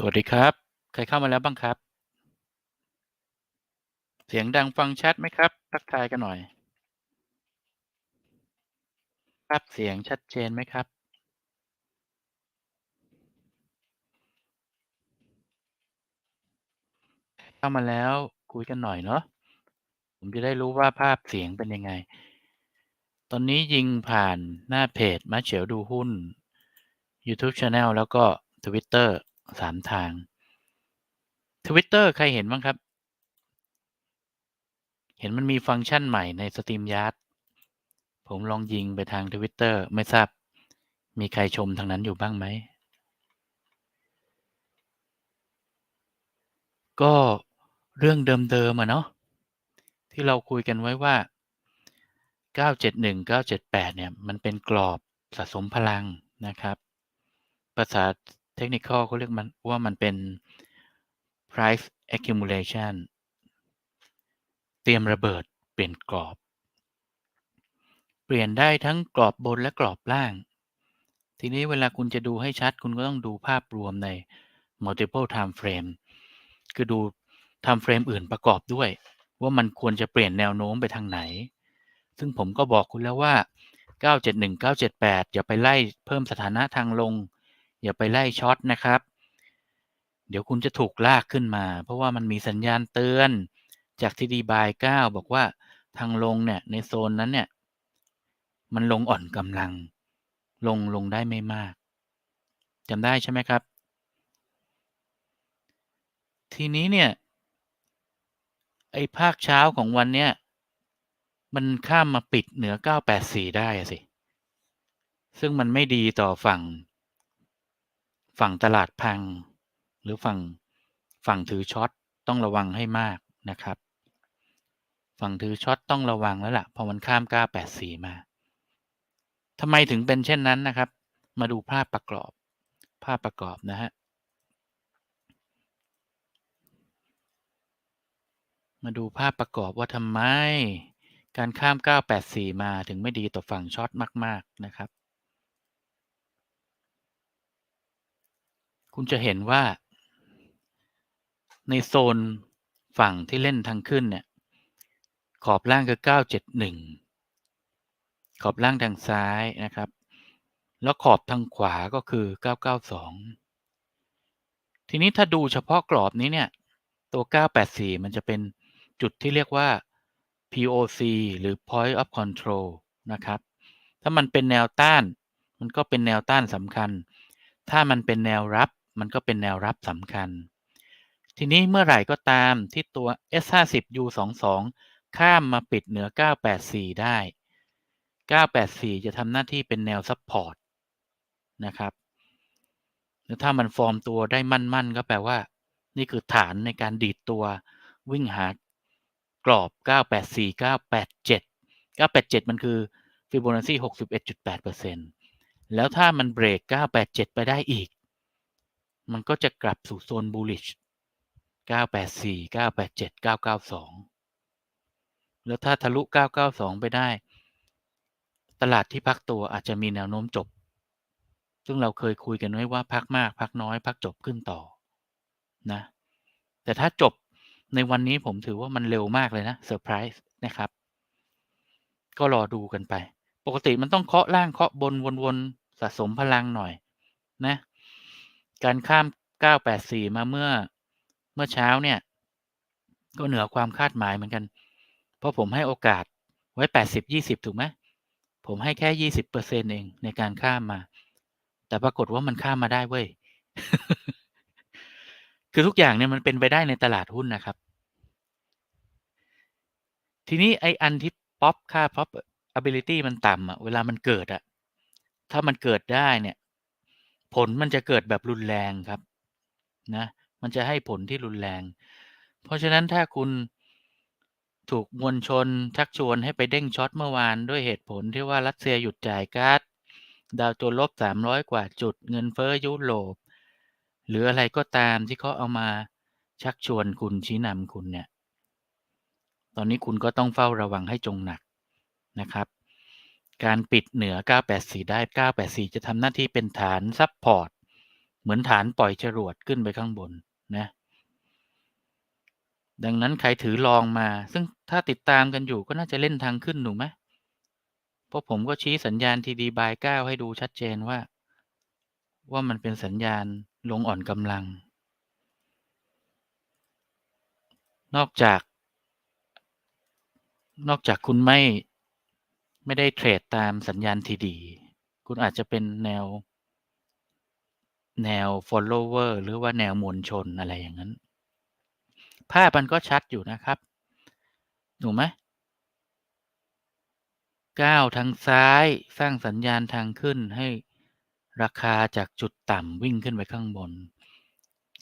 สวัสดีครับ ใครเข้ามาแล้วบ้างครับ เสียงดังฟังชัดไหมครับ ทักทายกันหน่อย ภาพเสียงชัดเจนไหมครับ เข้ามาแล้วคุยกันหน่อยเนาะ ผมจะได้รู้ว่าภาพเสียงเป็นยังไง ตอนนี้ยิงผ่านหน้าเพจมาเฉียวดูหุ้น YouTube Channel แล้วก็ Twitter สามทาง Twitter ใครเห็นบ้างครับ เห็นมันมีฟังก์ชันใหม่ใน StreamYard ผมลองยิงไปทาง Twitter ไม่ทราบ มีใครชมทางนั้นอยู่บ้างไหม ก็เรื่องเดิมๆอะเนาะที่เราคุยกันไว้ว่า 971 978 เนี่ย มันเป็นกรอบสะสมพลังนะครับ ภาษา เทคนิคเขาเรียกมันว่ามันเป็น price accumulation เตรียมระเบิดเปลี่ยนกรอบ เปลี่ยนได้ทั้งกรอบบนและกรอบล่าง ทีนี้เวลาคุณจะดูให้ชัด คุณก็ต้องดูภาพรวมใน multiple time frame คือดู time frame อื่นประกอบด้วย ว่ามันควรจะเปลี่ยนแนวโน้มไปทางไหน ซึ่งผมก็บอกคุณแล้วว่า 971 978อย่าไปไล่เพิ่มสถานะทางลง อย่าไปไล่ช็อตนะครับ เดี๋ยวคุณจะถูกลากขึ้นมา เพราะว่ามันมีสัญญาณเตือนจากทีดีบาย9บอกว่าทางลงเนี่ยในโซนนั้นเนี่ยมันลงอ่อนกำลัง ลงลงได้ไม่มากจำได้ใช่ไหมครับ ทีนี้เนี่ยไอ้ภาคเช้าของวันเนี้ยมันข้ามมาปิดเหนือ 984 ได้สิ ซึ่งมันไม่ดีต่อฝั่ง ฝั่งตลาดพัง หรือฝั่งฝั่งถือช็อตต้องระวังให้มากนะครับ ฝั่งถือช็อตต้องระวังแล้วล่ะพอมันข้าม984 มาทำไมถึงเป็นเช่นนั้นนะครับ มาดูภาพประกอบ ภาพประกอบนะฮะมาดูภาพประกอบว่าทำไม การข้าม 984 มาถึงไม่ดีต่อฝั่งช็อตมาก ๆ นะครับ คุณจะเห็นว่า ในโซนฝั่งที่เล่นทางขึ้นเนี่ย ขอบล่างคือ 971 ขอบล่างทางซ้ายนะครับ แล้วขอบทางขวาก็คือ 992 ทีนี้ถ้าดูเฉพาะกรอบนี้เนี่ย ตัว 984 มันจะเป็นจุดที่เรียกว่า POC หรือ Point of Control นะครับ ถ้ามันเป็นแนวต้าน มันก็เป็นแนวต้านสำคัญ ถ้ามันเป็นแนวรับ มันก็เป็นแนวรับสำคัญ ทีนี้เมื่อไหร่ก็ตามที่ตัว S50 U22 ข้ามมาปิดเหนือ 984 ได้ 984 จะทำหน้าที่เป็นแนวซับพอร์ตนะครับแล้วถ้ามันฟอร์มตัวได้มั่นๆ ก็แปลว่า นี่คือฐานในการดีดตัววิ่งหากรอบ 984 987 987 มันคือ Fibonacci 61.8%แล้วถ้ามันเบรก 987 ไปได้อีก มันก็จะกลับสู่โซน bullish 984 987 992 แล้วถ้าทะลุ 992 ไปได้ ตลาดที่พักตัวอาจจะมีแนวโน้มจบ ซึ่งเราเคยคุยกันไว้ว่าพักมาก พักน้อย พักจบขึ้นต่อนะ แต่ถ้าจบในวันนี้ผมถือว่ามันเร็วมากเลยนะเซอร์ไพรส์นะครับ ก็รอดูกันไป ปกติมันต้องเคาะล่างเคาะบนวนๆสะสมพลังหน่อยนะ การข้าม 984 มาเมื่อเมื่อเช้าเนี่ย ก็เหนือความคาดหมายเหมือนกัน เพราะผมให้โอกาสไว้ 80 20 ถูกไหมผมให้แค่ 20%เเองในการข้ามมา แต่ปรากฏว่ามันข้ามมาได้เว้ย คือทุกอย่างเนี่ยมันเป็นไปได้ในตลาดหุ้นนะครับ ทีนี้ไออันที่ป๊อปค่า probability มันต่ำอะเวลามันเกิดอะถ้ามันเกิดได้เนี่ย ผลมันจะเกิดแบบรุนแรงครับนะมันจะให้ผลที่รุนแรง เพราะฉะนั้นถ้าคุณถูกมวลชนชักชวนให้ไปเด้งช็อตเมื่อวานด้วยเหตุผลที่ว่ารัสเซียหยุดจ่ายก๊าซดาวโจนส์ลบ 300 กว่าจุดเงินเฟ้อยุโรปหรืออะไรก็ตามที่เขาเอามาชักชวนคุณชี้นำคุณเนี่ย ตอนนี้คุณก็ต้องเฝ้าระวังให้จงหนักนะครับ การปิดเหนือ 984 ได้ 984 จะทำหน้าที่เป็นฐานซับพอร์ต เหมือนฐานปล่อยจรวดขึ้นไปข้างบนนะ ดังนั้นใครถือลองมา ซึ่งถ้าติดตามกันอยู่ก็น่าจะเล่นทางขึ้นหนูไหมเพราะผมก็ชี้สัญญาณทีดีบายเก้าให้ดูชัดเจนว่า ว่ามันเป็นสัญญาณลงอ่อนกำลัง นอกจาก นอกจากคุณไม่ ไม่ได้เทรดตามสัญญาณทีดี คุณอาจจะเป็นแนว แนว follower หรือว่าแนวมวลชนอะไรอย่างนั้น ภาพมันก็ชัดอยู่นะครับถูกไหมก้าวทางซ้ายสร้างสัญญาณทางขึ้นให้ราคาจากจุดต่ำวิ่งขึ้นไปข้างบน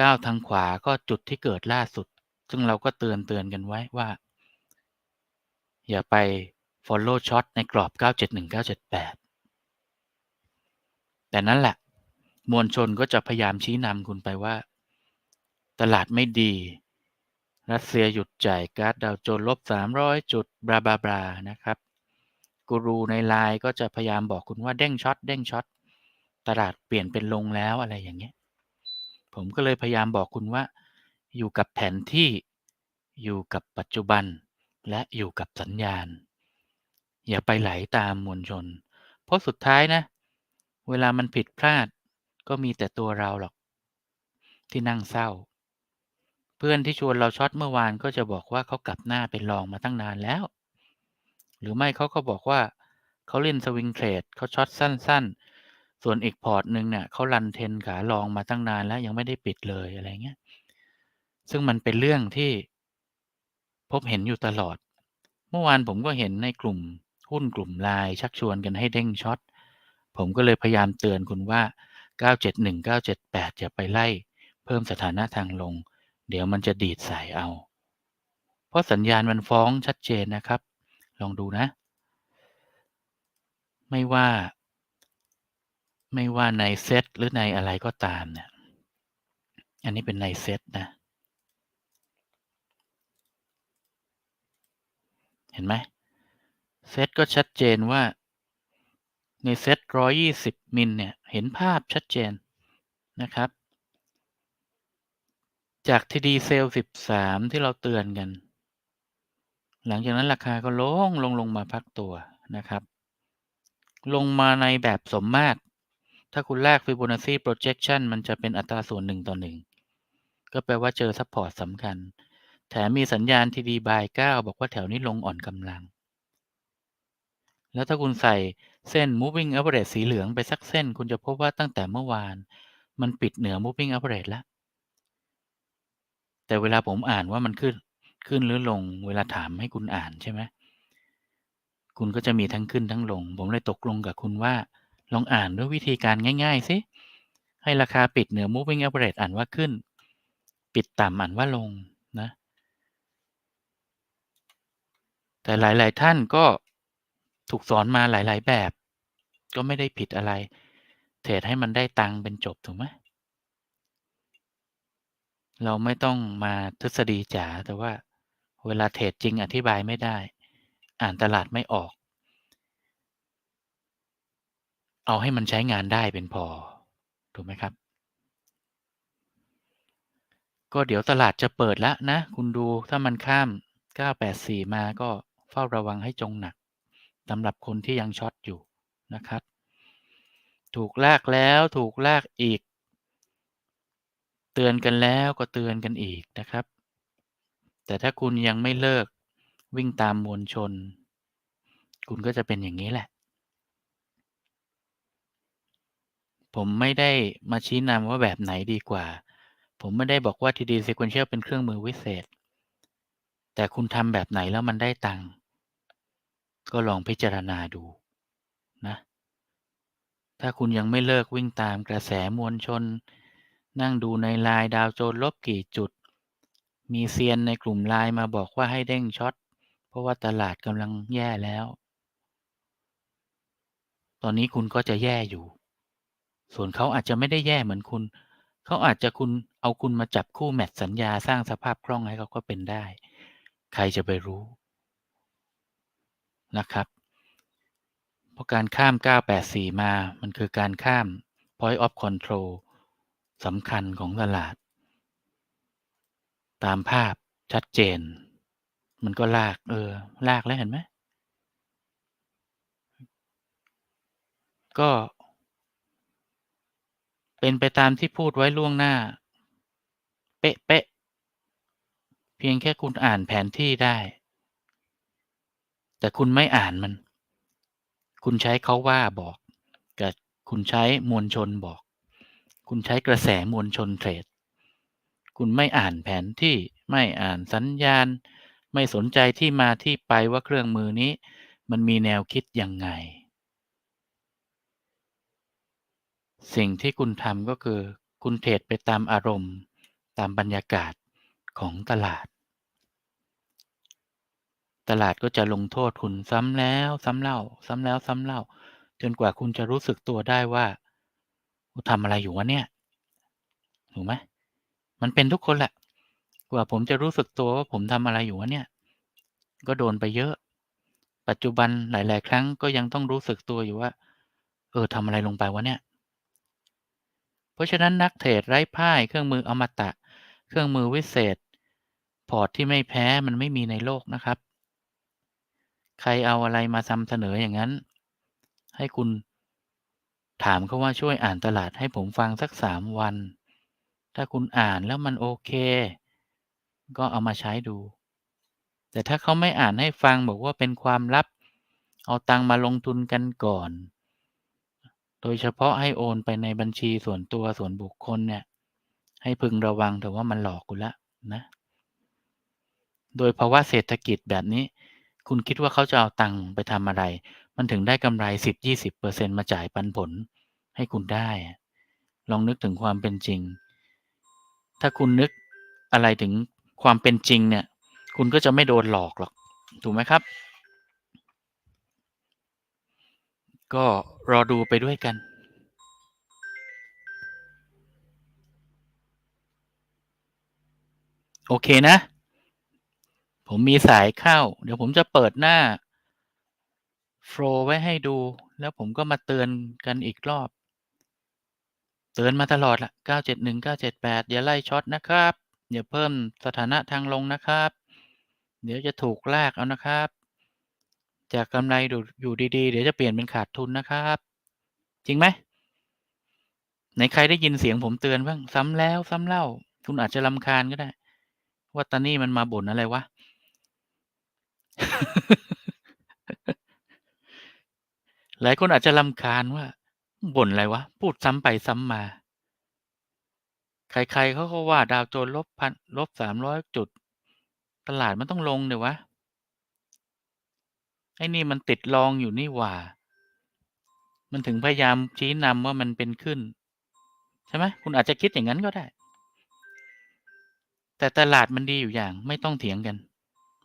ก้าวทางขวาก็จุดที่เกิดล่าสุด ซึ่งเราก็เตือนเตือนกันไว้ว่า อย่าไป follow short ในกรอบ 971 978 แต่นั่นแหละ มวลชนก็จะพยายามชี้นำคุณไปว่า ตลาดไม่ดี รัสเซียหยุดจ่ายก๊าซดาวโจนส์ลบ 300 จุดบลาบลาบลานะครับ กูรูในไลน์ก็จะพยายามบอกคุณว่าเด้งช็อตเด้งช็อตตลาดเปลี่ยนเป็นลงแล้วอะไรอย่างเงี้ย ผมก็เลยพยายามบอกคุณว่า อยู่กับแผนที่ อยู่กับปัจจุบัน และอยู่กับสัญญาณ อย่าไปไหลตามมวลชน เพราะสุดท้ายนะ เวลามันผิดพลาด ก็มีแต่ตัวเราหรอก ที่นั่งเศร้า เพื่อนที่ชวนเราช็อตเมื่อวานก็จะบอกว่าเขากลับหน้าเป็นรองมาตั้งนานแล้ว หรือไม่เขาก็บอกว่าเขาเล่นสวิงเทรดเขาช็อตสั้น ๆ ส่วนอีกพอร์ตหนึ่งเนี่ยเขารันเทนขาลองมาตั้งนานแล้วยังไม่ได้ปิดเลยอะไรเงี้ย ซึ่งมันเป็นเรื่องที่พบเห็นอยู่ตลอด เมื่อวานผมก็เห็นในกลุ่ม หุ้นกลุ่มไลน์ชักชวนกันให้เด้งช็อตผมก็เลยพยายามเตือนคุณว่า 971 978 อย่าไปไล่ เพิ่มสถานะทางลง เดี๋ยวมันจะดีดใส่เอา เพราะสัญญาณมันฟ้องชัดเจนนะครับ ลองดูนะ ไม่ว่า ไม่ว่าในเซตหรือในอะไรก็ตามเนี่ย อันนี้เป็นในเซตนะ เห็นไหม เซตก็ชัดเจนว่าในเซต120มิลเนี่ย เห็นภาพชัดเจนนะครับ จากทีดีเซล13ที่เราเตือนกัน หลังจากนั้นราคาก็ลงลงลงมาพักตัวนะครับ ลงมาในแบบสมมาตร ถ้าคุณแลก Fibonacci projection มันจะเป็นอัตราส่วน1ต่อ1ก็แปลว่าเจอซัพพอร์ตสำคัญ แถมมีสัญญาณ TD by 9บอกว่าแถวนี้ลงอ่อนกำลัง แล้วถ้าคุณใส่เส้น moving average สีเหลืองไปสักเส้น คุณจะพบว่าตั้งแต่เมื่อวาน มันปิดเหนือ moving average แล้ว แต่เวลาผมอ่านว่ามันขึ้นขึ้นหรือลง เวลาถามให้คุณอ่านใช่ไหมคุณก็จะมีทั้งขึ้นทั้งลง ผมเลยตกลงกับคุณว่า ลองอ่านด้วยวิธีการง่ายๆสิให้ราคาปิดเหนือ moving average อ่านว่าขึ้น ปิดต่ำอ่านว่าลงนะ แต่หลายๆท่านก็ ถูกสอนมาหลาย ๆ แบบ ก็ไม่ได้ผิดอะไร เทรดให้มันได้ตังค์เป็นจบ ถูกไหมเราไม่ต้องมาทฤษฎีจ๋าแต่ว่าเวลาเทรดจริงอธิบายไม่ได้ อ่านตลาดไม่ออก เอาให้มันใช้งานได้เป็นพอ ถูกไหมครับ ก็เดี๋ยวตลาดจะเปิดแล้วนะ คุณดูถ้ามันข้าม 984 มาก็เฝ้าระวังให้จงหนัก สำหรับคนที่ยังช็อตอยู่นะครับ ถูกลากแล้วถูกลากอีก เตือนกันแล้วก็เตือนกันอีกนะครับ แต่ถ้าคุณยังไม่เลิกวิ่งตามมวลชน คุณก็จะเป็นอย่างนี้แหละ ผมไม่ได้มาชี้นำว่าแบบไหนดีกว่า ผมไม่ได้บอกว่า TD Sequential เป็นเครื่องมือวิเศษ แต่คุณทำแบบไหนแล้วมันได้ตังค์ ก็ลองพิจารณาดูนะถ้าคุณยังไม่เลิกวิ่งตามกระแสมวลชน นั่งดูในไลน์ดาวโจนลบกี่จุด มีเซียนในกลุ่มไลน์มาบอกว่าให้เด้งช็อต เพราะว่าตลาดกำลังแย่แล้ว ตอนนี้คุณก็จะแย่อยู่ ส่วนเขาอาจจะไม่ได้แย่เหมือนคุณ เขาอาจจะคุณเอาคุณมาจับคู่แมทสัญญาสร้างสภาพคล่องให้เขาก็เป็นได้ ใครจะไปรู้ นะครับ เพราะการข้าม 984 มา มันคือการข้าม point of control สำคัญของตลาด ตามภาพชัดเจน มันก็ลาก เออ ลากแล้วเห็นไหม ก็ เป็นไปตามที่พูดไว้ล่วงหน้า เป๊ะๆเพียงแค่คุณอ่านแผนที่ได้ แต่คุณไม่อ่านมัน คุณใช้เขาว่าบอกกับคุณใช้มวลชนบอก คุณใช้กระแสมวลชนเทรด คุณไม่อ่านแผนที่ไม่อ่านสัญญาณ ไม่สนใจที่มาที่ไปว่าเครื่องมือนี้ มันมีแนวคิดยังไง สิ่งที่คุณทำก็คือ คุณเทรดไปตามอารมณ์ ตามบรรยากาศของตลาด ตลาดก็จะลงโทษคุณซ้ำแล้วซ้ำเล่า ซ้ำแล้วซ้ำเล่า จนกว่าคุณจะรู้สึกตัวได้ว่าทำอะไรอยู่วะเนี่ยถูกไหมมันเป็นทุกคนแหละ กว่าผมจะรู้สึกตัวว่าผมทำอะไรอยู่วะเนี่ย ก็โดนไปเยอะ ปัจจุบันหลาย ๆ ครั้งก็ยังต้องรู้สึกตัวอยู่ว่า เออทำอะไรลงไปวะเนี่ย เพราะฉะนั้นนักเทรดไร้พ่ายเครื่องมืออมตะ เครื่องมือวิเศษ พอร์ตที่ไม่แพ้มันไม่มีในโลกนะครับ ใครเอาอะไรมาทำเสนออย่างนั้น ให้คุณถามเขาว่าช่วยอ่านตลาดให้ผมฟังสักสามวัน ถ้าคุณอ่านแล้วมันโอเค ก็เอามาใช้ดู แต่ถ้าเขาไม่อ่านให้ฟังบอกว่าเป็นความลับ เอาตังค์มาลงทุนกันก่อน โดยเฉพาะให้โอนไปในบัญชีส่วนตัวส่วนบุคคลเนี่ย ให้พึงระวังเถอะว่ามันหลอกคุณละนะ โดยภาวะเศรษฐกิจแบบนี้ คุณคิดว่าเขาจะเอาตังค์ไปทำอะไร มันถึงได้กำไร 10-20%มาจ่ายปันผลให้คุณได้ ลองนึกถึงความเป็นจริง ถ้าคุณนึกอะไรถึงความเป็นจริงเนี่ย คุณก็จะไม่โดนหลอกหรอก ถูกไหมครับ ก็รอดูไปด้วยกันโอเคนะ ผมมีสายเข้า เดี๋ยวผมจะเปิดหน้าโฟล์ไว้ให้ดู แล้วผมก็มาเตือนกันอีกรอบ เตือนมาตลอดละ971 978 อย่าไล่ช็อตนะครับ อย่าเพิ่มสถานะทางลงนะครับ เดี๋ยวจะถูกลากเอานะครับ จากกำไรอยู่ดีๆ เดี๋ยวจะเปลี่ยนเป็นขาดทุนนะครับ จริงไหมไหนใครได้ยินเสียงผมเตือนบ้างซ้ำแล้วซ้ำเล่า คุณอาจจะรำคาญก็ได้ ว่าตานี่มันมาบ่นอะไรวะ หลายคนอาจจะรำคาญว่าบ่นอะไรวะ พูดซ้ำไปซ้ำมา ใครๆเขาก็ว่าดาวโจนลบพันลบ300จุด ตลาดมันต้องลงดิวะ ไอ้นี่มันติดรองอยู่นี่หว่า มันถึงพยายามชี้นำว่ามันเป็นขึ้น ใช่ไหมคุณอาจจะคิดอย่างนั้นก็ได้ แต่ตลาดมันดีอยู่อย่าง ไม่ต้องเถียงกัน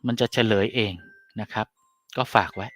มันจะเฉลยเองนะครับ ก็ฝากไว้